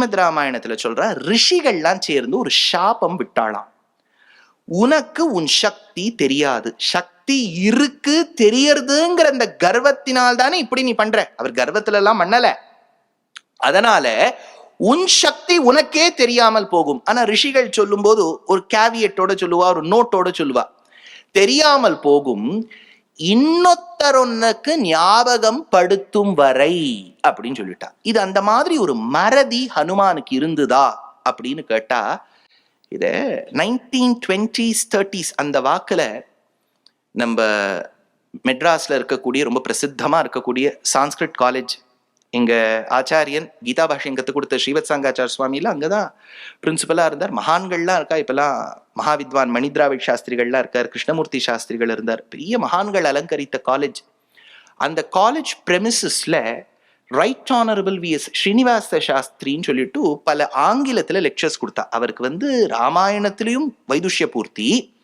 ஸ்ரீமத் ராமாயணத்துல சொல்ற ரிஷிகள்லாம் சேர்ந்து ஒரு சாபம் விட்டாளாம். உனக்கு உன் சக்தி தெரியாது. சக்தி இருக்கு தெரியறதுங்கிற அந்த கர்வத்தினால் தானே இப்படி நீ பண்ற. அவர் கர்வத்துல எல்லாம் பண்ணல. அதனால உன் சக்தி உனக்கே தெரியாமல் போகும். ஆனா ரிஷிகள் சொல்லும் போது ஒரு கேவியட்டோட சொல்லுவா ஒரு நோட்டோட சொல்லுவா. தெரியாமல் போகும். இன்னொத்தரொன்னுக்கு ஞாபகம் படுத்தும் வரை அப்படின்னு சொல்லிட்டா. இது அந்த மாதிரி ஒரு மறதி ஹனுமானுக்கு இருந்துதா அப்படின்னு கேட்டா இத நைன்டீன் டுவெண்ட்டிஸ் தேர்ட்டிஸ் அந்த வாக்குல நம்ம மெட்ராஸ்ல இருக்கக்கூடிய ரொம்ப பிரசித்தமா இருக்கக்கூடிய சான்ஸ்கிரிட் காலேஜ் எங்க ஆச்சாரியன் கீதா பாஷ்யம் கற்றுக் கொடுத்த ஸ்ரீவத் சங்காச்சார சுவாமியில அங்கதான் பிரின்சிபலா இருந்தார். மகான்கள்லாம் இருக்கா? இப்பெல்லாம் மகாவித்வான் மணித்ராவிட் சாஸ்திரிகள்லாம் இருக்கார். கிருஷ்ணமூர்த்தி சாஸ்திரிகள் இருந்தார். பெரிய மகான்கள் அலங்கரித்த காலேஜ் அந்த college பிரெமிசஸ்ல right honourable V S Srinivasa சாஸ்திரின்னு சொல்லிட்டு பல ஆங்கிலத்துல லெக்சர்ஸ் கொடுத்தா. அவருக்கு வந்து ராமாயணத்திலையும் வைதுஷ்ய பூர்த்தி.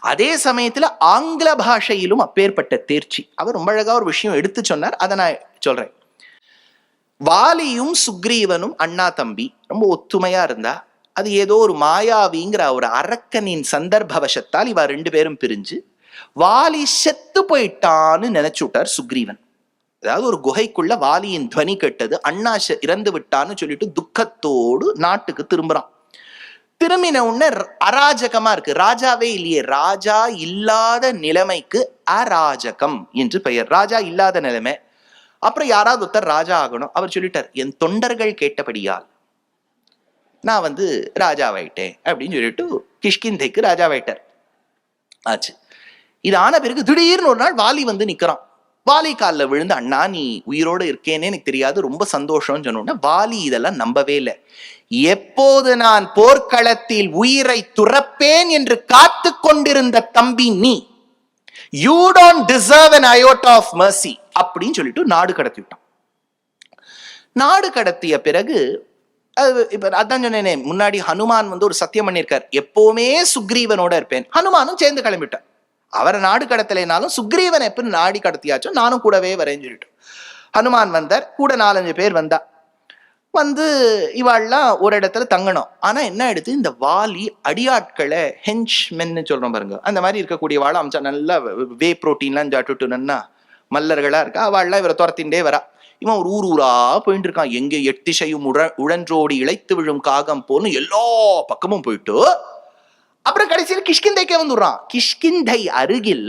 அதே சமயத்துல ஆங்கில பாஷையிலும் அப்பேற்பட்ட தேர்ச்சி. அவர் ரொம்ப அழகா ஒரு விஷயம் எடுத்து சொன்னார். அதை நான் சொல்றேன். வாலியும் சுக்ரீவனும் அண்ணா தம்பி ரொம்ப ஒத்துமையா இருந்தா அது ஏதோ ஒரு மாயாவிங்கிற ஒரு அரக்கனின் சந்தர்ப்பவசத்தால் இவ ரெண்டு பேரும் பிரிஞ்சு வாலி செத்து போயிட்டான்னு நினைச்சுட்டார் சுக்ரீவன். அதாவது ஒரு குகைக்குள்ள வாலியின் துவனி கெட்டது அண்ணா இறந்து விட்டான்னு சொல்லிட்டு துக்கத்தோடு நாட்டுக்கு திரும்புறான். திரும்பின உடனே ர- அராஜகமா இருக்கு. ராஜாவே இல்லையே ராஜா இல்லாத நிலைமைக்கு அராஜகம் என்று பெயர். ராஜா இல்லாத நிலைமை அப்புறம் யாராவது ஒருத்தர் ராஜா ஆகணும். அவர் சொல்லிட்டார் என் தொண்டர்கள் கேட்டபடியால் நான் வந்து ராஜாவாயிட்டேன். அப்படின்னு சொல்லிட்டு கிஷ்கிந்தைக்கு ராஜாவாயிட்டார். ஆச்சு. இது ஆன பிறகு திடீர்னு ஒரு நாள் வாலி வந்து நிக்கிறான். வாலி காலில் விழுந்து அண்ணா நீ உயிரோடு இருக்கேனே எனக்கு தெரியாது ரொம்ப சந்தோஷம்னு சொன்னோன்னா வாலி இதெல்லாம் நம்பவே இல்லை. எப்போது நான் போர்க்களத்தில் உயிரை துறப்பேன் என்று காத்து கொண்டிருந்த தம்பி நீ you don't deserve an iota of mercy அப்படின்னு சொல்லிட்டு நாடு கடத்தி விட்டான். நாடு கடத்திய பிறகு அது இப்ப அதான் சொன்னேனே முன்னாடி ஹனுமான் வந்து ஒரு சத்தியம் பண்ணியிருக்கார். எப்பவுமே சுக்ரீவனோட இருப்பேன். ஹனுமானும் சேர்ந்து கிளம்பிட்டார். அவரை நாடு கடத்தலைனாலும் சுக்ரீவன் எப்ப நாடி கடத்தியாச்சும் நானும் கூடவே வரேன்னு சொல்லிட்டு. ஹனுமான் வந்தார். கூட நாலஞ்சு பேர் வந்தா. வந்து இவாள்லாம் ஒரு இடத்துல தங்கணும். ஆனா என்ன ஆயிடுது இந்த வாலி அடியாட்களை ஹென்ச் மென்னு சொல்றோம் பாருங்க. அந்த மாதிரி இருக்கக்கூடிய வாழை அமைச்சா நல்லா வே புரோட்டீன்லாம் சாப்பிட்டுட்டு மல்லர்களா இருக்கா? அவள்லாம் இவரை துரத்தின்றே வரா. இவன் ஒரு ஊர் ஊரா போயிட்டு இருக்கான் எங்கே எட்டிசையும் உழ உழன்றோடி இழைத்து விழும் காகம் போன்னு எல்லா பக்கமும் போயிட்டு அப்புறம் கடைசியில் கிஷ்கிந்தைக்கே வந்துடுறான். கிஷ்கிந்தை அருகில்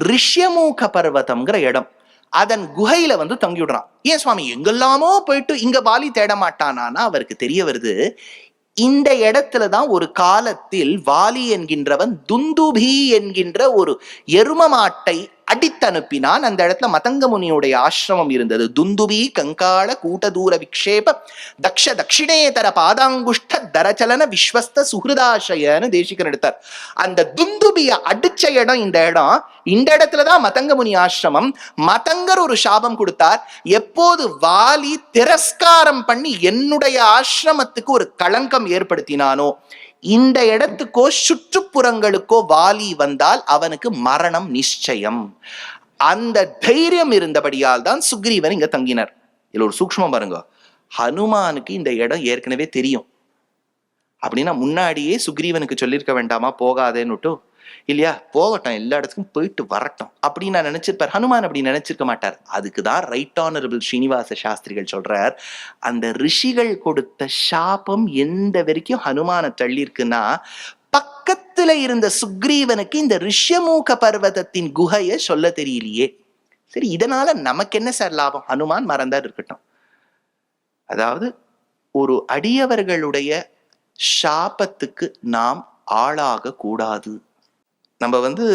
ரிஷ்யமூக பர்வதம்ங்கிற இடம். அதன் குகையில வந்து தங்கி விடுறான். ஏன் சுவாமி? எங்கெல்லாமோ போயிட்டு இங்க வாலி தேட மாட்டானானா அவருக்கு தெரிய வருது. இந்த இடத்துல தான் ஒரு காலத்தில் வாலி என்கின்றவன் துந்துபி என்கின்ற ஒரு எரும மாட்டை அடித்தனுப்பினான். அந்த இடத்துல மதங்க முனியுடைய ஆசிரமம் இருந்தது. துந்துபி கங்காள கூட்டதூர விக்ஷேப தக்ஷ தட்சிணேதர பாதாங்குஷ்ட தரச்சலன விஸ்வஸ்த சுகிருதாசயன்னு தேசிகன் எடுத்தார். அந்த துந்துபிய அடிச்ச இடம் இந்த இடம். இந்த இடத்துல தான் மதங்க முனி ஆசிரமம். மதங்கர் ஒரு சாபம் கொடுத்தார். எப்போது வாலி திரஸ்காரம் பண்ணி என்னுடைய ஆசிரமத்துக்கு ஒரு களங்கம் ஏற்படுத்தினானோ இந்த இடத்துக்கோ சுற்றுப்புறங்களுக்கோ வாலி வந்தால் அவனுக்கு மரணம் நிச்சயம். அந்த தைரியம் இருந்தபடியால் தான் சுக்ரீவன் இங்க தங்கினார். இதுல ஒரு சூக்மம் பாருங்க. ஹனுமானுக்கு இந்த இடம் ஏற்கனவே தெரியும். அப்படின்னா முன்னாடியே சுக்ரீவனுக்கு சொல்லியிருக்க வேண்டாமா? போகாதேன்னுட்டு இல்லையா? போகட்டும் எல்லா இடத்துக்கும் போயிட்டு வரட்டும். அப்படின்னு நான் நினைச்சிருப்பார். ஹனுமான் அப்படி நினைச்சிருக்க மாட்டார். அதுக்கு தான் ரைட் ஆனரபிள் ஸ்ரீனிவாச சாஸ்திரிகள் சொல்றார் அந்த ரிஷிகள் கொடுத்த சாபம் எந்த வரைக்கும் ஹனுமான தள்ளியிருக்குன்னா பக்கத்துல இருந்த சுக்ரீவனுக்கு இந்த ரிஷ்யமூக பர்வதத்தின் குகையை சொல்ல தெரியலையே. சரி இதனால நமக்கு என்ன சார் லாபம்? ஹனுமான் மறந்தார் இருக்கட்டும். அதாவது ஒரு அடியவர்களுடைய சாபத்துக்கு நாம் ஆளாக கூடாது நம்ம வந்து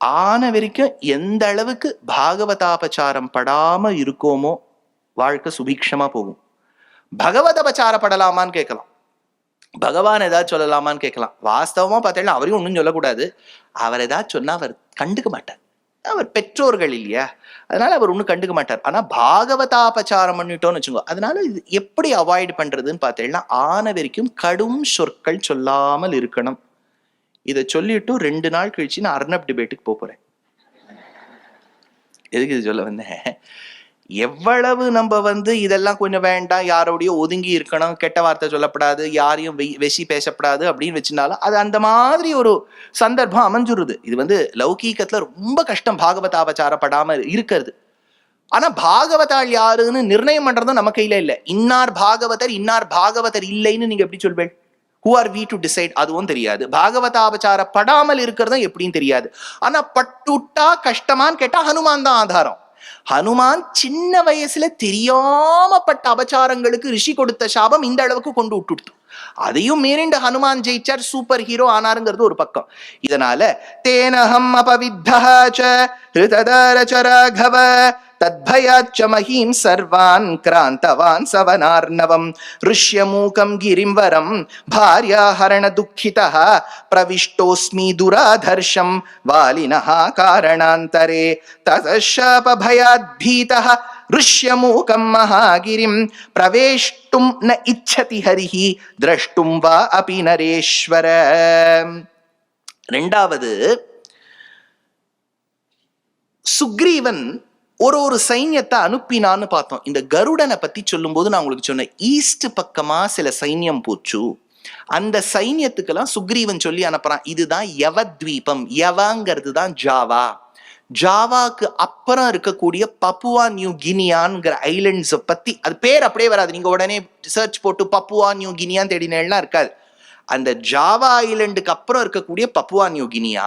ஆன வரைக்கும் எந்த அளவுக்கு பாகவதாபச்சாரம் படாம இருக்கோமோ வாழ்க்கை சுபிக்ஷமா போகும். பகவதபச்சாரப்படலாமான்னு கேட்கலாம். பகவான் ஏதாவது சொல்லலாமான்னு கேட்கலாம். வாஸ்தவமா பார்த்தீங்கன்னா அவரையும் ஒன்றும் சொல்லக்கூடாது. அவர் ஏதாவது சொன்னா அவர் கண்டுக்க மாட்டார். அவர் பெற்றோர்கள் இல்லையா? அதனால அவர் ஒன்றும் கண்டுக்க மாட்டார். ஆனா பாகவதாபச்சாரம் பண்ணிட்டோம்னு வச்சுக்கோ அதனால இது எப்படி அவாய்ட் பண்றதுன்னு பார்த்தீங்கன்னா ஆன வரைக்கும் கடும் சொற்கள் சொல்லாமல் இருக்கணும். இதை சொல்லிட்டு ரெண்டு நாள் கழிச்சு நான் அர்ணப் டிபேட்டுக்கு போக போறேன். எதுக்கு இது சொல்ல வந்தேன்? எவ்வளவு நம்ம வந்து இதெல்லாம் கொஞ்சம் வேண்டாம் யாரோடய ஒதுங்கி இருக்கணும் கெட்ட வார்த்தை சொல்லப்படாது யாரையும் வெசி பேசப்படாது அப்படின்னு வச்சுனாலும் அது அந்த மாதிரி ஒரு சந்தர்ப்பம் அமைஞ்சுருது. இது வந்து லௌகீகத்துல ரொம்ப கஷ்டம் பாகவதாபச்சாரப்படாம இருக்கிறது. ஆனா பாகவதால் யாருன்னு நிர்ணயம் பண்றதும் நம்ம கையில இல்லை. இன்னார் பாகவதர் இன்னார் பாகவதர் இல்லைன்னு நீங்க எப்படி சொல்வேன் who are we to decide அதுவும் தெரியாது. பாகவதாபச்சார படாமல் இருக்கிறதும் எப்படின்னு தெரியாது. ஆனா பட்டுட்டா கஷ்டமான்னு கேட்டா ஹனுமான் தான் ஆதாரம். ஹனுமான் சின்ன வயசுல தெரியாம பட்ட அபச்சாரங்களுக்கு ரிஷி கொடுத்த சாபம் இந்த அளவுக்கு கொண்டு விட்டுடுத்து. அதையும் மீறிண்டு ஹனுமான் ஜெயிச்சார் சூப்பர் ஹீரோ ஆனாருங்கிறது ஒரு பக்கம். இதனால தேனஹம் அபவித்தஹ ஹிருததர ராகவ तद्भयाच्च महीं सर्वान् क्रान्तवान् सवनार्णवम् ऋष्यमूकं गिरिं वरं भार्याहरणदुःखितः प्रविष्टोऽस्मि दुराधर्षं वालिनः कारणान्तरे ततः शापभयाद्भीतः ऋष्यमूकं महागिरिं प्रवेष्टुं न इच्छति हरिः द्रष्टुं वा अपि नरेश्वर ரெண்டாவது சுக்ரீவன் ஒரு ஒரு சைன்யத்தை அனுப்பினான்னு பார்த்தோம். இந்த கருடனை பத்தி சொல்லும்போது நான் உங்களுக்கு சொன்னேன் ஈஸ்ட் பக்கமா சில சைன்யம் போச்சு. அந்த சைன்யத்துக்கெல்லாம் சுக்ரீவன் சொல்லி அனுப்புறான் இதுதான் யவத்வீபம் யவங்கிறது தான் ஜாவா. ஜாவாக்கு அப்புறம் இருக்கக்கூடிய பப்புவா நியூ கினியான்ங்கிற ஐலண்ட்ஸை பத்தி அது பேர் அப்படியே வராது. நீங்க உடனே சர்ச் போட்டு பப்புவா நியூ கினியான் தேடினேன்னா இருக்காது. அந்த ஜாவா ஐலண்டுக்கு அப்புறம் இருக்கக்கூடிய பப்புவா நியூ கினியா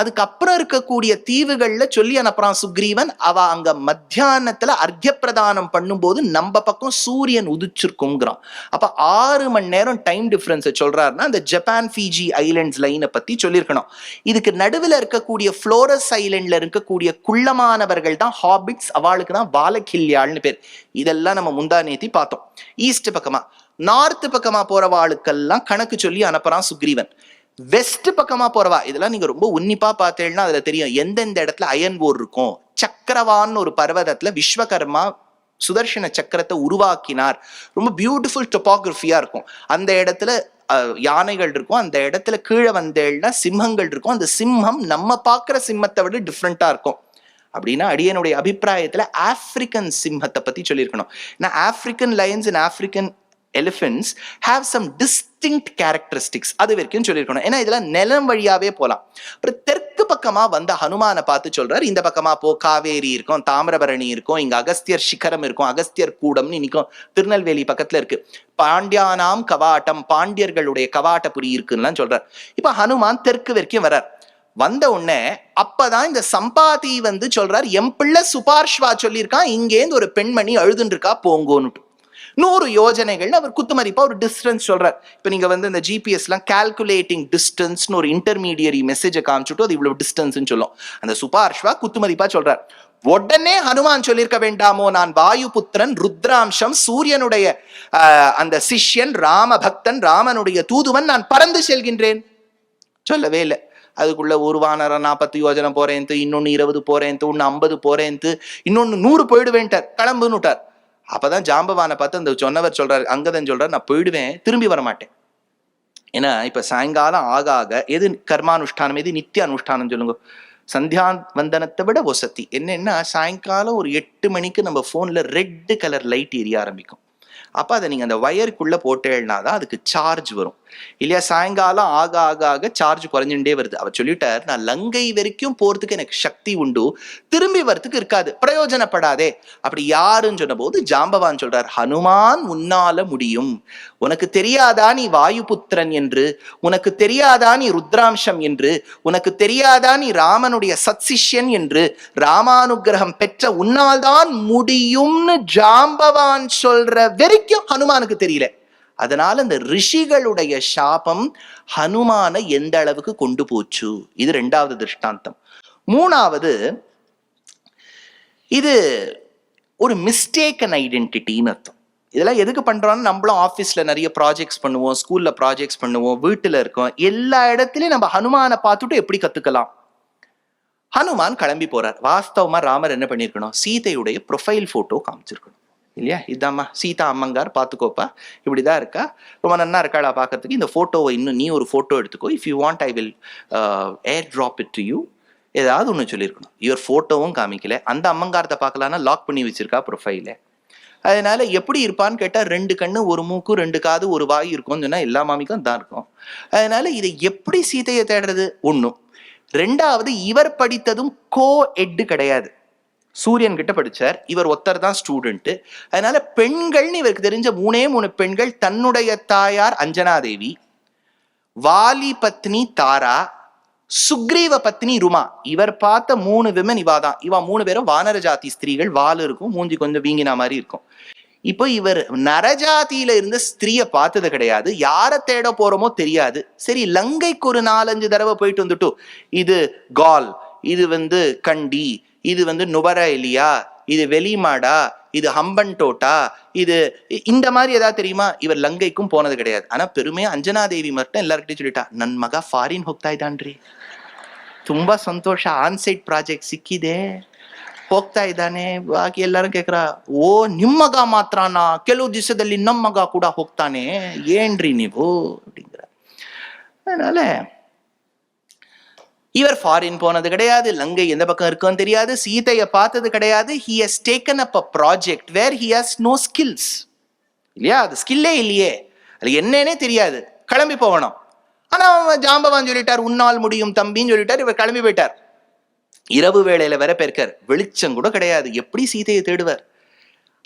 அதுக்கப்புறம் இருக்கக்கூடிய தீவுகள்ல சொல்லி அனுப்புறான் சுக்ரீவன். அவ அங்க மத்தியானத்துல அர்க்ய பிரதானம் பண்ணும்போது நம்ம பக்கம் சூரியன் உதிச்சிருக்குங்கிறான் அப்ப ஆறு மணி நேரம் டைம் டிஃபரன்ஸ் சொல்றாருன்னா அந்த ஜப்பான் ஃபிஜி ஐலண்ட்ஸ் லைனை பத்தி சொல்லியிருக்கணும். இதுக்கு நடுவில் இருக்கக்கூடிய ஃப்ளோரஸ் ஐலண்ட்ல இருக்கக்கூடிய குள்ளமானவர்கள் தான் ஹாபிட்ஸ் அவளுக்கு தான் வாலக்கில்யாள்னு பேர். இதெல்லாம் நம்ம முந்தா நேத்தி பார்த்தோம். ஈஸ்ட் பக்கமா நார்த்து பக்கமா போறவாளுக்கெல்லாம் கணக்கு சொல்லி அனுப்புறான் சுக்ரீவன். வெஸ்ட் பக்கமா போறவா இதெல்லாம் நீங்க ரொம்ப உன்னிப்பா பார்த்தேன்னா அதுல தெரியும். எந்தெந்த இடத்துல அயன் போர் இருக்கும். சக்கரவான்னு ஒரு பர்வதத்துல விஸ்வகர்மா சுதர்ஷன சக்கரத்தை உருவாக்கினார். ரொம்ப பியூட்டிஃபுல் டொபாகிரபியா இருக்கும். அந்த இடத்துல யானைகள் இருக்கும். அந்த இடத்துல கீழே வந்தேன்னா சிம்மங்கள் இருக்கும். அந்த சிம்மம் நம்ம பார்க்குற சிம்மத்தை விட டிஃப்ரெண்டா இருக்கும். அப்படின்னா அடியனுடைய அபிப்பிராயத்துல ஆப்பிரிக்கன் சிம்மத்தை பத்தி சொல்லியிருக்கணும். ஏன்னா African lions and African elephants have some distinct characteristics அது வரைக்கும் சொல்லியிருக்கணும். ஏன்னா இதெல்லாம் நிலம் வழியாவே போகலாம் அப்புறம் தெற்கு பக்கமா வந்த ஹனுமானை பார்த்து சொல்றாரு. இந்த பக்கமா போ காவேரி இருக்கும் தாமிரபரணி இருக்கும் இங்க அகஸ்தியர் சிகரம் இருக்கும் அகஸ்தியர் கூடம்னு இன்னைக்கும் திருநெல்வேலி பக்கத்துல இருக்கு. பாண்டியானாம் கவாட்டம் பாண்டியர்களுடைய கவாட்டபுரி இருக்குன்னுலாம் சொல்றார். இப்ப ஹனுமான் தெற்கு வரைக்கும் வர்றார். வந்த உடனே அப்பதான் இந்த சம்பாதி வந்து சொல்றார் எம்பிள்ள பிள்ளை சுபார்ஷ்வா சொல்லியிருக்கான் இங்கேருந்து ஒரு பெண்மணி அழுதுன்னு இருக்கா போங்கோன்னுட்டு. நூறு யோஜனைகள்னு அவர் குத்துமதிப்பாக ஒரு டிஸ்டன்ஸ் சொல்கிறார் இப்போ நீங்கள் வந்து இந்த ஜிபிஎஸ்லாம் கால்குலேட்டிங் டிஸ்டன்ஸ்னு ஒரு இன்டர்மீடியரி மெசேஜை காமிச்சுட்டு அது இவ்வளோ டிஸ்டன்ஸ்னு சொல்லும். அந்த சுபார்ஷ்வா குத்துமதிப்பாக சொல்கிறார் உடனே ஹனுமான் சொல்லியிருக்க வேண்டாமோ? நான் வாயு புத்திரன் ருத்ராம்சம் சூரியனுடைய அந்த சிஷ்யன் ராமபக்தன் ராமனுடைய தூதுவன் நான் பறந்து செல்கின்றேன். சொல்லவே இல்லை. அதுக்குள்ள ஒரு வானரம் நாற்பத்தி யோஜனை போறேன்த்து இன்னொன்று இருபது போறேன்த்து ஒன்று ஐம்பது போறேன்த்து இன்னொன்று நூறு போயிடுவேன்ட்டார். கிளம்புன்னுட்டார். அப்பதான் ஜாம்பவானை பார்த்து அந்த சொன்னவர் சொல்றாரு அங்கதன் சொல்றாரு நான் போயிடுவேன் திரும்பி வர மாட்டேன் ஏன்னா இப்ப சாயங்காலம் ஆக ஆக எது கர்மானுஷ்டானம் எது நித்திய அனுஷ்டானம் சொல்லுங்க. சந்தியா வந்தனத்தை விட வசதி. என்னன்னா சாயங்காலம் ஒரு எட்டு மணிக்கு நம்ம போன்ல ரெட்டு கலர் லைட் எரிய ஆரம்பிக்கும். அப்ப அதை நீங்க அந்த வயருக்குள்ள போட்டேன்னா தான் அதுக்கு சார்ஜ் வரும். இல்லையா சாயங்காலம் ஆக ஆக ஆக சார்ஜ் குறைஞ்சுட்டே வருது. அவர் சொல்லிட்டார் நான் லங்கை வரைக்கும் போறதுக்கு எனக்கு சக்தி உண்டு. திரும்பி வரதுக்கு இருக்காது. பிரயோஜனப்படாதே. அப்படி யாருன்னு சொன்னபோது ஜாம்பவான் சொல்றார் ஹனுமான் உன்னால முடியும். உனக்கு தெரியாதா நீ வாயுபுத்திரன் என்று? உனக்கு தெரியாதா நீ ருத்ராம்சம் என்று? உனக்கு தெரியாதா நீ ராமனுடைய சத்சிஷ்யன் என்று? ராமானுகிரகம் பெற்ற உன்னால் தான் முடியும்னு ஜாம்பவான் சொல்ற வரைக்கும் ஹனுமானுக்கு தெரியல. அதனால இந்த ரிஷிகளுடைய சாபம் ஹனுமானை எந்த அளவுக்கு கொண்டு போச்சு? இது ரெண்டாவது திருஷ்டாந்தம். மூணாவது இது ஒரு மிஸ்டேக்கன் ஐடென்டிட்டின்னு அர்த்தம். இதெல்லாம் எதுக்கு பண்றோம்னு நம்மளும் ஆஃபீஸ்ல நிறைய ப்ராஜெக்ட்ஸ் பண்ணுவோம் ஸ்கூல்ல ப்ராஜெக்ட்ஸ் பண்ணுவோம் வீட்டுல இருக்கோம். எல்லா இடத்துலயும் நம்ம ஹனுமானை பார்த்துட்டு எப்படி கத்துக்கலாம்? ஹனுமான் கிளம்பி போறார். வாஸ்தவமா ராமர் என்ன பண்ணியிருக்கணும்? சீதையுடைய ப்ரொஃபைல் போட்டோ காமிச்சிருக்கணும். இல்லையா? இதாம்மா. சீதா அம்மங்கார் பார்த்துக்கோப்பா இப்படி தான் இருக்கா? ரொம்ப நன்னா இருக்காளா பார்க்கறதுக்கு இந்த ஃபோட்டோவை இன்னும் நீ ஒரு ஃபோட்டோ எடுத்துக்கோ. If you want I will air drop it to you ஏதாவது ஒன்று சொல்லியிருக்கணும். இவர் ஃபோட்டோவும் காமிக்கல. அந்த அம்மங்காரத்தை பார்க்கலான்னா லாக் பண்ணி வச்சிருக்கா ப்ரொஃபைல அதனால எப்படி இருப்பான்னு கேட்டால் ரெண்டு கண்ணு ஒரு மூக்கு ரெண்டு காது ஒரு வாய் இருக்கும்னு சொன்னால் எல்லா மாமிக்கும் தான் இருக்கும். அதனால இதை எப்படி சீதையை தேடுறது? ஒன்றும் ரெண்டாவது இவர் படித்ததும் கோ எட்டு கிடையாது. சூரியன் கிட்ட படிச்சார். இவர் ஒத்தர் தான் ஸ்டூடெண்ட்டு அதனால பெண்கள்னு இவருக்கு தெரிஞ்ச மூணே மூணு பெண்கள் தன்னுடைய தாயார் அஞ்சனாதேவி வாலி பத்னி தாரா சுக்ரீவ பத்னி ருமா. இவர் பார்த்த மூணு விமன் இவா தான். இவா மூணு பேரும் வானர ஜாதி ஸ்திரீகள். வால் இருக்கும் மூஞ்சி கொஞ்சம் வீங்கின மாதிரி இருக்கும். இப்போ இவர் நரஜாதியில இருந்த ஸ்திரீயை பார்த்தது கிடையாது. யாரை தேட போறோமோ தெரியாது. சரி லங்கைக்கு ஒரு நாலஞ்சு தடவை போயிட்டு வந்துட்டு இது கால் இது வந்து கண்டி இது வந்து நுபர இல்லையா இது வெளிமாடா இது ஹம்பன் டோட்டா இது இ- இந்த மாதிரி ஏதாவது தெரியுமா இவர் லங்கைக்கும் போனது கிடையாது ஆனா பெருமையா அஞ்சனாதேவி மட்டும் எல்லார்கிட்டயும் சொல்லிட்டா ನನ್ ಮಗ ಫಾರಿನ್ ಹೋಗ್ತಾ ಇದ್ದಾನ್ರಿ ತುಂಬಾ ಸಂತೋಷ ಆನ್ ಸೈಟ್ ಪ್ರಾಜೆಕ್ಟ್ ಸಿಕ್ಕಿದೆ ಹೋಗ್ತಾ ಇದ್ದಾನೆ ಬಾಕಿ ಎಲ್ಲರೂ ಕೇಕ್ರ ಓ ನಿಮ್ಮ ಮಗ ಮಾತ್ರನಾ ಕೆಲವು ದಿವಸದಲ್ಲಿ ನಮ್ಮ ಮಗ ಕೂಡ ಹೋಗ್ತಾನೆ ಏನ್ರಿ ನೀವು அப்படிங்கிற அதனால இவர் ஃபாரின் போனது கிடையாது லங்கை எந்த பக்கம் இருக்குன்னு தெரியாது சீதையை பார்த்தது கிடையாது. He has taken up a project where he has no skills இல்லையா? அது ஸ்கில்லே இல்லையே. அது என்னன்னே தெரியாது. கிளம்பி போகணும். ஆனால் அவன் ஜாம்பவான் சொல்லிட்டார் உன்னால் முடியும் தம்பின்னு சொல்லிட்டார் இவர் கிளம்பி போயிட்டார். இரவு வேளையில வேற பெருக்கார் வெளிச்சம் கூட கிடையாது. எப்படி சீதையை தேடுவார்?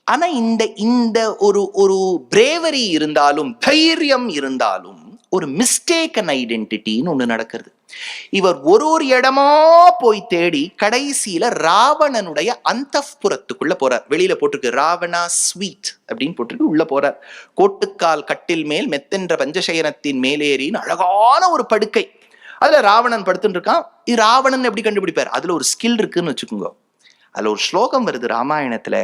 ஆனா இந்த இந்த ஒரு ஒரு பிரேவரி இருந்தாலும் தைரியம் இருந்தாலும் ஒரு மிஸ்டேக்கன் ஐடென்டிட்டின்னு ஒன்று நடக்கிறது. இவர் ஒரு ஒரு இடமா போய் தேடி கடைசியில ராவணனுடைய அந்தப்புறத்துக்குள்ள போறார். வெளியில போட்டிருக்கு ராவணா ஸ்வீட் அப்படின்னு போட்டிருக்கு உள்ள போறார். கோட்டுக்கால் கட்டில் மேல் மெத்தென்ற பஞ்சசயனத்தின் மேலேறின்னு அழகான ஒரு படுக்கை. அதுல ராவணன் படுத்துட்டு இருக்கான் இது ராவணன் எப்படி கண்டுபிடிப்பார்? அதுல ஒரு ஸ்கில் இருக்குன்னு வச்சுக்கோங்க. அதுல ஒரு ஸ்லோகம் வருது ராமாயணத்துல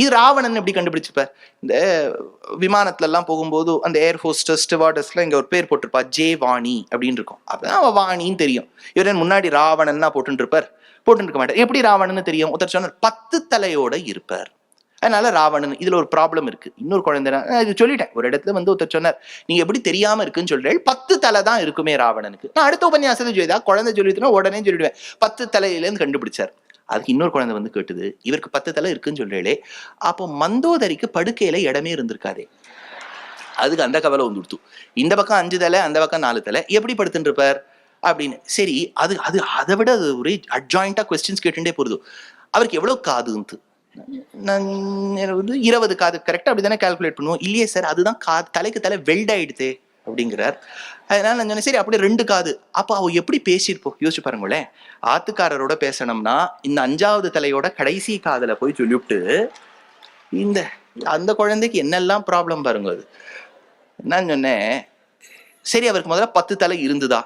இது ராவணன் எப்படி கண்டுபிடிச்சிப்பார் இந்த விமானத்துல எல்லாம் போகும்போது அந்த ஏர் ஹோஸ்டஸ் ஸ்டிவார்டஸ்ல இங்க ஒரு பேர் போட்டிருப்பா ஜே வாணி அப்படின்னு இருக்கும். அப்பதான் அவ வாணின்னு தெரியும். இவர் முன்னாடி ராவணன்னா போட்டுட்டு இருப்பார் போட்டுருக்க மாட்டார். எப்படி ராவணன்னு தெரியும்? ஒருத்தர் சொன்னார் பத்து தலையோட இருப்பார். அதனால ராவணன் இதுல ஒரு ப்ராப்ளம் இருக்கு. இன்னொரு குழந்தை இது சொல்லிட்டேன். ஒரு இடத்துல வந்து ஒருத்தர் சொன்னார் நீங்க எப்படி தெரியாம இருக்குன்னு சொல்றேன் பத்து தலை தான் இருக்குமே ராவணனுக்கு. நான் அடுத்த உபன்யாசத்தை சொல்லிதான் குழந்தை சொல்லிட்டுனா உடனே சொல்லிடுவேன். பத்து தலையிலேருந்து கண்டுபிடிச்சார். அதுக்கு இன்னொரு குழந்தை வந்து கேட்டுது இவருக்கு பத்து தலை இருக்குன்னு சொல்றேளே அப்போ மந்தோதரிக்கு படுக்கையில இடமே இருந்திருக்காதே. அதுக்கு அந்த கவலை வந்து கொடுத்து இந்த பக்கம் அஞ்சு தலை அந்த பக்கம் நாலு தலை எப்படி படுத்துட்டு இருப்பார் அப்படின்னு. சரி அது அது அதை விட அது ஒரே அட்ஜாயிண்டா கொஸ்டின்ஸ் கேட்டுட்டே போகுது அவருக்கு எவ்வளவு காதுன்ட்டு நான் வந்து இருபது காது. கரெக்டாக அப்படி தானே கால்குலேட் பண்ணுவோம்? இல்லையே சார் அதுதான் காது தலைக்கு தலை வெல்ட் ஆயிடுதே. அப்படிங்கிறார். அதனால நான் சொன்னேன் சரி அப்படி ரெண்டு காது. அப்போ அவ எப்படி பேசியிருப்போம் யோசிச்சு பாருங்களேன். ஆத்துக்காரரோட பேசணும்னா இந்த அஞ்சாவது தலையோட கடைசி காதில் போய் சொல்லிவிட்டு இந்த அந்த குழந்தைக்கு என்னெல்லாம் ப்ராப்ளம் பாருங்க அது. நான் சொன்னேன் சரி அவருக்கு முதல்ல பத்து தலை இருந்துதா?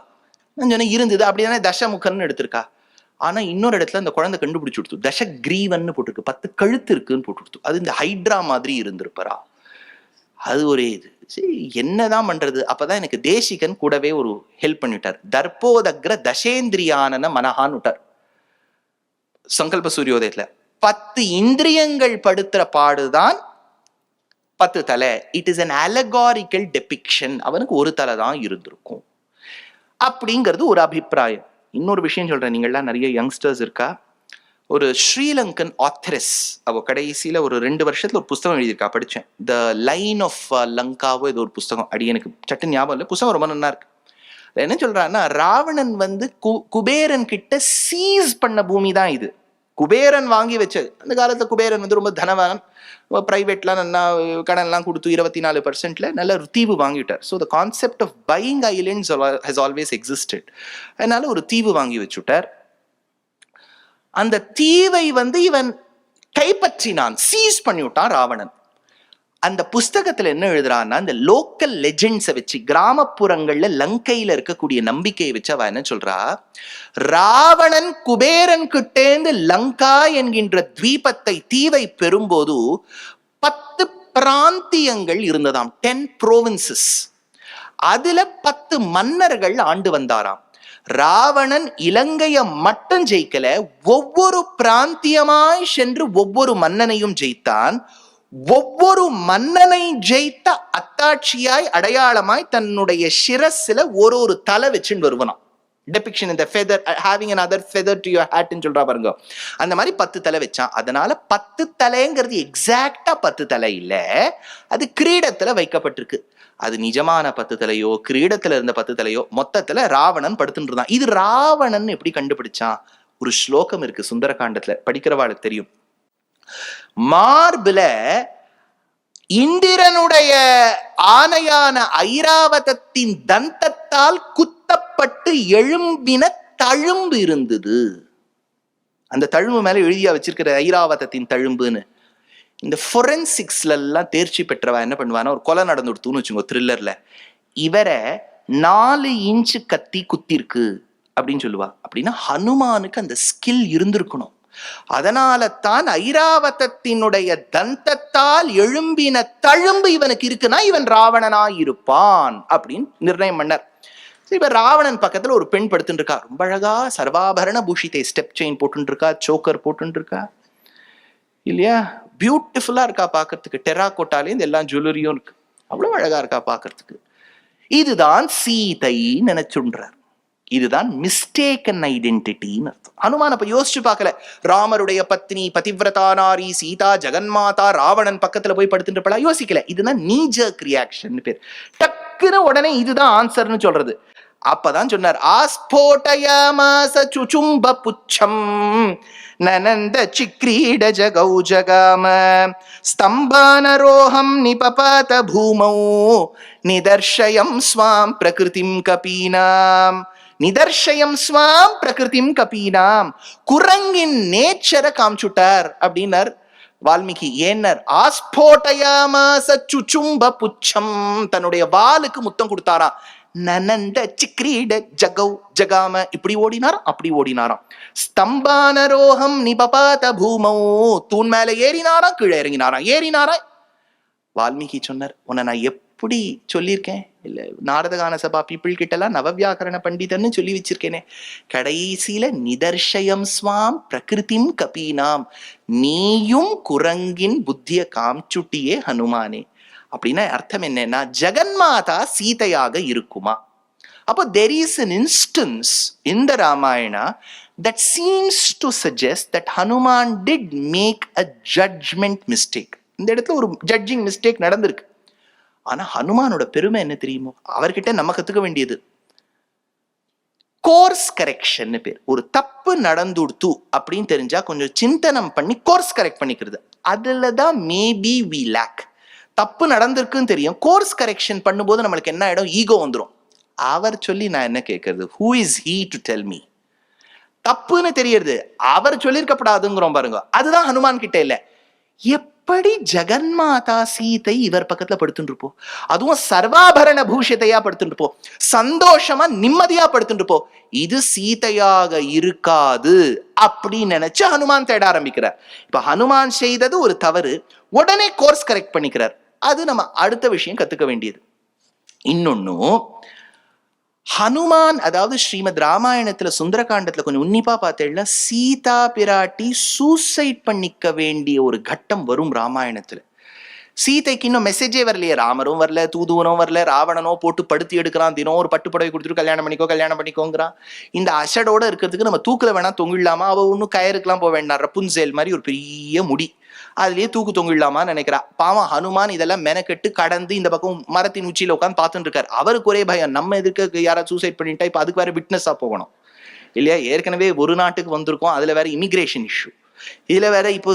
நான் சொன்னேன் இருந்தது. அப்படிதானே தசமுகன்னு எடுத்திருக்கா? ஆனா இன்னொரு இடத்துல அந்த குழந்தை கண்டுபிடிச்சு கொடுத்து தச கிரீவன் போட்டிருக்கு. பத்து கழுத்து இருக்குன்னு போட்டு கொடுத்து அது இந்த ஹைட்ரா மாதிரி இருந்திருப்பாரா அது ஒரே இது. சரி என்னதான் பண்றது? அப்பதான் எனக்கு தேசிகன் கூடவே ஒரு ஹெல்ப் பண்ணிவிட்டார். தர்போதக்ர தசேந்திரியானன மனஹான் விட்டார். சங்கல்ப சூரியோதயத்துல. பத்து இந்திரியங்கள் படுத்துற பாடுதான் பத்து தலை. It is an allegorical depiction அவனுக்கு ஒரு தலை தான் இருந்திருக்கும். அப்படிங்கிறது ஒரு அபிப்பிராயம். இன்னொரு விஷயம் சொல்றேன். நீங்கள்லாம் நிறைய யங்ஸ்டர்ஸ் இருக்கா? ஒரு ஸ்ரீலங்கன் ஆத்தரஸ் அவ கடைசியில ஒரு ரெண்டு வருஷத்துல ஒரு புஸ்தகம் எழுதியிருக்கா படிச்சேன். த லைன் ஆஃப் லங்காவோ இது ஒரு புஸ்தகம். அடி எனக்கு சட்டு ஞாபகம் இல்லை. புஸ்தகம் ரொம்ப நல்லா இருக்கு. என்ன சொல்றான்னா ராவணன் வந்து கு குபேரன் கிட்ட சீஸ் பண்ண பூமி தான் இது. குபேரன் வாங்கி வச்சது. அந்த காலத்துல குபேரன் வந்து ரொம்ப தனவான. ப்ரைவேட்லாம் நல்லா கடன்லாம் கொடுத்து இருபத்தி நாலு பர்சன்ட்ல நல்ல தீவு வாங்கிட்டார். So the concept of buying islands has always existed அதனால ஒரு தீவு வாங்கி வச்சுட்டார். அந்த தீவை வந்து இவன் கைப்பற்றினான் சீஸ் பண்ணிவிட்டான் ராவணன். அந்த புஸ்தகத்துல என்ன எழுதுறான்னா இந்த லோக்கல் லெஜெண்ட்ஸை வச்சு கிராமப்புறங்கள்ல லங்கையில இருக்கக்கூடிய நம்பிக்கையை வச்சு அவ என்ன சொல்றா? ராவணன் குபேரன் கிட்டேந்து லங்கா என்கின்ற தீபத்தை தீவை பெறும்போது பத்து பிராந்தியங்கள் இருந்ததாம் டென் ப்ரோவின்சஸ் அதுல பத்து மன்னர்கள் ஆண்டு வந்தாராம். ராவணன் இலங்கைய மட்டும் ஜெயிக்கல ஒவ்வொரு பிராந்தியமாய் சென்று ஒவ்வொரு மன்னனையும் ஜெயித்தான். ஒவ்வொரு மன்னனை ஜெயித்த அத்தாட்சியாய் அடையாளமாய் தன்னுடைய சிரஸ்ல ஒரு ஒரு தலை வச்சுன்னு வருவனாம். டெபிக்ஷன் இந்த feather having another feather to your ஹேட்னு சொல்றா பாருங்க. அந்த மாதிரி பத்து தலை வச்சான். அதனால பத்து தலைங்கிறது எக்ஸாக்டா பத்து தலை இல்லை அது கிரீடத்துல வைக்கப்பட்டிருக்கு. அது நிஜமான பத்து தலையோ கிரீடத்துல இருந்த பத்து தலையோ மொத்தத்துல ராவணன் படுத்துட்டு இருந்தான் இது ராவணன் எப்படி கண்டுபிடிச்சான்? ஒரு ஸ்லோகம் இருக்கு சுந்தரகாண்டத்தில். படிக்கிறவாளுக்கு தெரியும். மார்புல இந்திரனுடைய ஆணையான ஐராவதத்தின் தந்தத்தால் குத்தப்பட்டு எழும்பின தழும்பு இருந்தது. அந்த தழும்பு மேல எழுதியா வச்சிருக்கிற ஐராவதத்தின் தழும்புன்னு. இந்த ஃபொரன்சிக்ஸ்ல எல்லாம் தேர்ச்சி பெற்றவா என்ன பண்ணுவானா ஒரு கொலை நடந்து கொடுத்துன்னு வச்சுக்கோ த்ரில்லர்ல இவரை நாலு இன்ச்சு கத்தி குத்திருக்கு அப்படின்னு சொல்லுவா. அப்படின்னா ஹனுமானுக்கு அந்த ஸ்கில் இருந்திருக்கணும். அதனால தான் ஐராவதத்தினுடைய தந்தத்தால் எழும்பின தழும்பு இவனுக்கு இருக்குன்னா இவன் ராவணனா இருப்பான் அப்படின்னு நிர்ணயம் பண்ணார். இப்ப ராவணன் பக்கத்துல ஒரு பெண் படுத்துட்டு இருக்கா ரொம்ப அழகா சர்வாபரண பூஷித்தை ஸ்டெப் செயின் போட்டுட்டு இருக்கா சோக்கர் போட்டுட்டு இருக்கா இல்லையா பியூட்டிஃபுல்லா இருக்கா பாக்குறதுக்கு. டெரா கோட்டாலேருந்து எல்லா ஜுவல்லரியும் இருக்கு. அவ்வளவு அழகா இருக்கா பாக்குறதுக்கு. இதுதான் சீதை நினைச்சுன்றார். இதுதான் மிஸ்டேக்கன் ஐடென்டிட்டின்னு அர்த்தம். அனுமான் அப்ப யோசிச்சு பார்க்கல. ராமருடைய பத்னி பதிவிரதா நாரி சீதா ஜெகன்மாதா ராவணன் பக்கத்துல போய் படுத்துட்டு யோசிக்கல. இதுதான் நீஜக் ரியாக்ஷன் பேர். டக்குன்னு உடனே இதுதான் ஆன்சர்னு சொல்றது. அப்பதான் சொன்னார் ஆஸ்போட்டயமாச சுச்சும்ப புச்சம் நனந்த சிக்ரீட ஜகௌ ஜகாம ஸ்தம்பானரோகம் நிபபாத பூமௌ நிதர்ஷயம் ஸ்வாம் பிரகிருதிம் கபீனாம் நிதர்ஷயம் ஸ்வாம் பிரகிருதிம் கபீனாம் குரங்கின் நேச்சரை காமிச்சுட்டார் அப்படின்னார் வால்மீகி. ஏன்னர்? ஆஸ்போட்டயாமாச சுச்சும்ப புச்சம் தன்னுடைய வாலுக்கு முத்தம் கொடுத்தாராம். நனந்த சிக்ரீட ஜகௌ ஜகாம. இப்படி ஓடினாராம் அப்படி ஓடினாராம் ஸ்தம்பான ரோகம் நிபபாத பூமௌ. தூண் மேல ஏறினாராம் கீழே இறங்கினாராம் ஏறினாராம் வால்மீகி சொன்னார் உன்னை நான் எப்படி சொல்லியிருக்கேன்? இல்ல நாரதகான சபா பீப்புள் கிட்ட எல்லாம் பண்டிதன்னு சொல்லி வச்சிருக்கேனே. கடைசியில நிதர்ஷயம் ஸ்வாம் பிரகிருதிம் கபீனாம். நீயும் குரங்கின் புத்திய காம்ச்சுட்டியே ஹனுமானே. அப்படின்னா அர்த்தம் என்னன்னா ஜெகன்மாதா சீதையாக இருக்குமா? அப்போ தெர் இஸ் அன் இன்ஸ்டன்ஸ் இந்த the Ramayana that seems to suggest that Hanuman did make a judgement mistake இந்த இடத்துல ஒரு ஜட்ஜிங் மிஸ்டேக் நடந்திருக்கு. ஆனா ஹனுமானோட பெருமை என்ன தெரியுமோ? அவர்கிட்ட நம்ம கத்துக்க வேண்டியது. கோர்ஸ் கரெக்ஷன் பேர். ஒரு தப்பு நடந்துடுத்து அப்படின்னு தெரிஞ்சா கொஞ்சம் சிந்தனம் பண்ணி கோர்ஸ் கரெக்ட் பண்ணிக்கிறது. அதில் தான் மேபி வி லேக் தப்பு நடந்திருக்குன்னு தெரியும். கோர்ஸ் கரெக்ஷன் பண்ணும்போது நம்மளுக்கு என்ன ஆகிடும் ஈகோ வந்துடும் அவர் சொல்லி நான் என்ன கேட்கறது? Who is he to tell me தப்புன்னு தெரியறது. அவர் சொல்லியிருக்கப்படாதுங்கிறோம் பாருங்க. அதுதான் ஹனுமான் கிட்ட இல்லை. எப்படி ஜெகன்மாதா சீதை இவர் பக்கத்துல படுத்துட்டு இருப்போம் அதுவும் சர்வாபரண பூஷிதையா படுத்துட்டு இருப்போம் சந்தோஷமா நிம்மதியா படுத்துட்டு இருப்போம் இது சீதையாக இருக்காது அப்படின்னு நினைச்சு ஹனுமான் தேட ஆரம்பிக்கிறார். இப்ப ஹனுமான் செய்தது ஒரு தவறு. உடனே கோர்ஸ் கரெக்ட் பண்ணிக்கிறார். அது நம்ம அடுத்த விஷயம் கத்துக்க வேண்டியது. இன்னொன்னும் ஹனுமான் அதாவது ஸ்ரீமத் ராமாயணத்துல சுந்தரகாண்டத்துல கொஞ்சம் உன்னிப்பா பார்த்தேன்னா சீதா பிராட்டி சூசைட் பண்ணிக்க வேண்டிய ஒரு கட்டம் வரும் ராமாயணத்துல. சீதைக்கு இன்னும் மெசேஜே வரலையே. ராமரும் வரல தூதுவனும் வரல ராவணனோ போட்டு படுத்தி எடுக்கிறான் தினம் ஒரு பட்டு புடவை கொடுத்துட்டு கல்யாணம் பண்ணிக்கோ கல்யாணம் பண்ணிக்கோங்கிறான். இந்த அசடோட இருக்கிறதுக்கு நம்ம தூக்கில் வேணா தொங்கிடலாமா? அவ ஒன்றும் கயருக்குலாம் போக வேண்டாம் ரப்புன்சேல் மாதிரி ஒரு பெரிய முடி. அதுலயே தூக்கு தொங்கிடலாமான்னு நினைக்கிறா. பாவம் ஹனுமான் இதெல்லாம் மெனக்கெட்டு கடந்து இந்த பக்கம் மரத்தின் உச்சியில உட்காந்து பார்த்துட்டு இருக்காரு அவருக்கு ஒரே பயம் நம்ம எதுக்கு யாராவது சூசைட் பண்ணிட்டா இப்ப அதுக்கு வேற விட்னஸா போகணும்? இல்லையா? ஏற்கனவே ஒரு நாட்டுக்கு வந்திருக்கோம் அதுல வேற இமிகிரேஷன் இஷ்யூ இதுல வேற இப்போ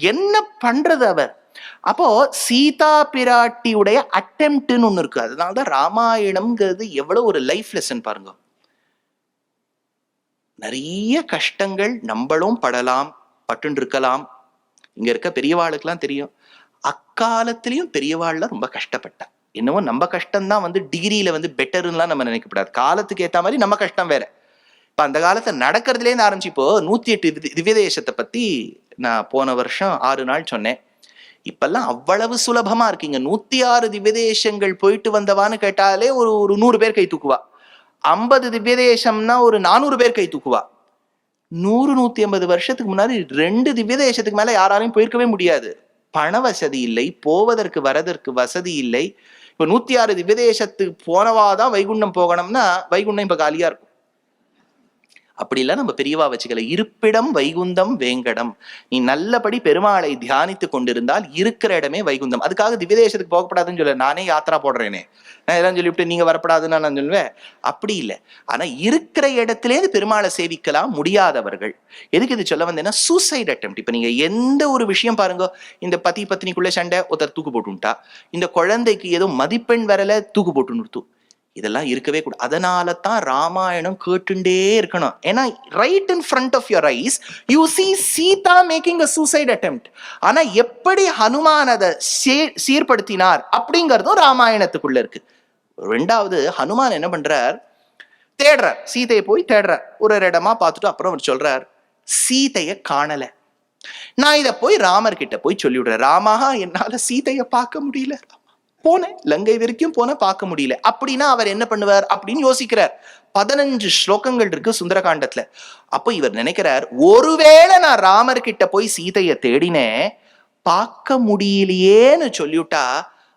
என்ன பண்றது அவர்? அப்போ சீதா பிராட்டியுடைய அட்டெம்ப்ட்னு ஒண்ணு இருக்கு. அதனாலதான் ராமாயணம்ங்கிறது எவ்வளவு ஒரு லைஃப் லெசன் பாருங்க. நிறைய கஷ்டங்கள் நம்மளும் படலாம் பட்டுன்னு இருக்கலாம் இங்க இருக்க பெரியவாளுக்கெல்லாம் தெரியும். அக்காலத்திலையும் பெரியவாள்லாம் ரொம்ப கஷ்டப்பட்டா. என்னவோ நம்ம கஷ்டம்தான் வந்து டிகிரியில வந்து பெட்டர்லாம் நம்ம நினைக்கப்படாது. காலத்துக்கு ஏத்த மாதிரி நம்ம கஷ்டம் வேற. இப்ப அந்த காலத்தை நடக்கிறதுலேருந்து ஆரம்பிச்சு இப்போ நூத்தி எட்டு திவ்ய- தேசத்தை பத்தி நான் போன வருஷம் ஆறு நாள் சொன்னேன். இப்பெல்லாம் அவ்வளவு சுலபமா இருக்கீங்க நூற்றி நூத்தி ஆறு திவ்ய தேசங்கள் போயிட்டு வந்தவான்னு கேட்டாலே ஒரு ஒரு நூறு பேர் கை தூக்குவா. ஐம்பது திவ்ய தேசம்னா ஒரு நானூறு பேர் கை தூக்குவா. நூறு நூத்தி ஐம்பது வருஷத்துக்கு முன்னாடி ரெண்டு திவ்ய தேசத்துக்கு மேல யாராலையும் போயிருக்கவே முடியாது. பண வசதி இல்லை போவதற்கு வரதற்கு வசதி இல்லை. இப்ப நூத்தி ஆறு திவ்ய தேசத்துக்கு போனவாதான் வைகுண்டம் போகணும்னா வைகுண்டம் இப்ப காலியா இருக்கும். அப்படி இல்லை நம்ம பெரியவா வச்சுக்கல. இருப்பிடம் வைகுந்தம் வேங்கடம். நீ நல்லபடி பெருமாளை தியானித்து கொண்டிருந்தால் இருக்கிற இடமே வைகுந்தம். அதுக்காக திவ்யதேசத்துக்கு போகப்படாதுன்னு சொல்ல நானே யாத்திரா போடுறேனே. நான் இதெல்லாம் சொல்லிவிட்டு நீங்க வரப்படாதுன்னு நான் சொல்லுவேன். அப்படி இல்லை. ஆனா இருக்கிற இடத்திலே பெருமாளை சேவிக்கலாம் முடியாதவர்கள். எதுக்கு இது சொல்ல வந்தேன்னா சூசைட் அட்டம் இப்ப நீங்க எந்த ஒரு விஷயம் பாருங்க. இந்த பத்தி பத்தினிக்குள்ள சண்டை ஒருத்தர் தூக்கு போட்டுட்டா இந்த குழந்தைக்கு ஏதோ மதிப்பெண் வரல தூக்கு போட்டு நிறுத்து இதெல்லாம் இருக்கவே கூடாது. அதனால தான் ராமாயணம் கேட்டுண்டே இருக்கணும். ஏன்னா right in front of your eyes you see Sita making a suicide attempt. ஆனால் எப்படி ஹனுமான் அதை சீர்படுத்தினார் அப்படிங்கிறதும் ராமாயணத்துக்குள்ள இருக்கு. ரெண்டாவது ஹனுமான் என்ன பண்றார்? தேடுறார். சீதையை போய் தேடுறார். ஒரு ஒரு இடமா பார்த்துட்டு அப்புறம் அவர் சொல்றார் சீதையை காணல. நான் இதை போய் ராமர்கிட்ட போய் சொல்லிவிடுறேன். ராமா என்னால சீதையை பார்க்க முடியல. போனேன் லங்கை வரைக்கும் போன பார்க்க முடியல. அப்படின்னா அவர் என்ன பண்ணுவார் அப்படின்னு யோசிக்கிறார். பதினஞ்சு ஸ்லோகங்கள் இருக்கு சுந்தரகாண்டத்துல. அப்போ இவர் நினைக்கிறார் ஒருவேளை நான் ராமர் கிட்ட போய் சீதையை தேடினேன் பார்க்க முடியலையேன்னு சொல்லிவிட்டா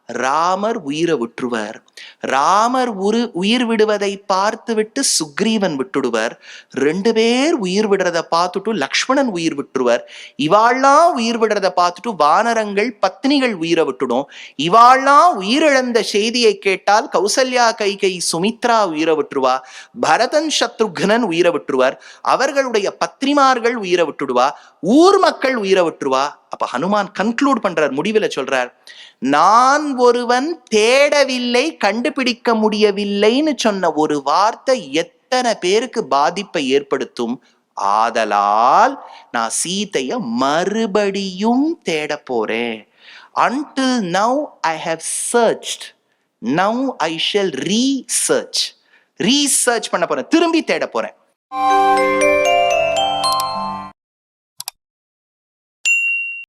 ராமர் உயிரை விட்டுருவார். ராமர் உரு உயிர் விடுவதை பார்த்துவிட்டு சுக்ரீவன் விட்டுடுவர். ரெண்டு பேர் உயிர் விடுறத பார்த்துட்டு லக்ஷ்மணன் உயிர் விட்டுருவர். இவாள்லாம் உயிர் விடுறத பார்த்துட்டு வானரங்கள் பத்னிகள் உயிரை விட்டுடும். இவாள்லாம் உயிரிழந்த செய்தியை கேட்டால் கௌசல்யா கைகை சுமித்ரா உயிரை விட்டுருவா. பரதன் சத்ருக்னன் உயிரை விட்டுருவார். அவர்களுடைய பத்னிமார்கள் உயிரை விட்டுடுவா. ஊர் மக்கள் உயிரை விட்டுருவா. அப்ப ஹனுமான் கன்க்ளூட் பண்றார் முடிவில் சொல்றார். நான் ஒருவன் தேடவில்லை கண்டுபிடிக்க முடியவில்லைன்னு சொன்ன ஒரு வார்த்தை எத்தனை பேருக்கு பாதிப்பை ஏற்படுத்தும்? ஆதலால் நான் சீதைய மறுபடியும் தேட போறேன். Until now I have searched. Now I shall research research பண்ண போறேன். திரும்பி தேட போறேன்.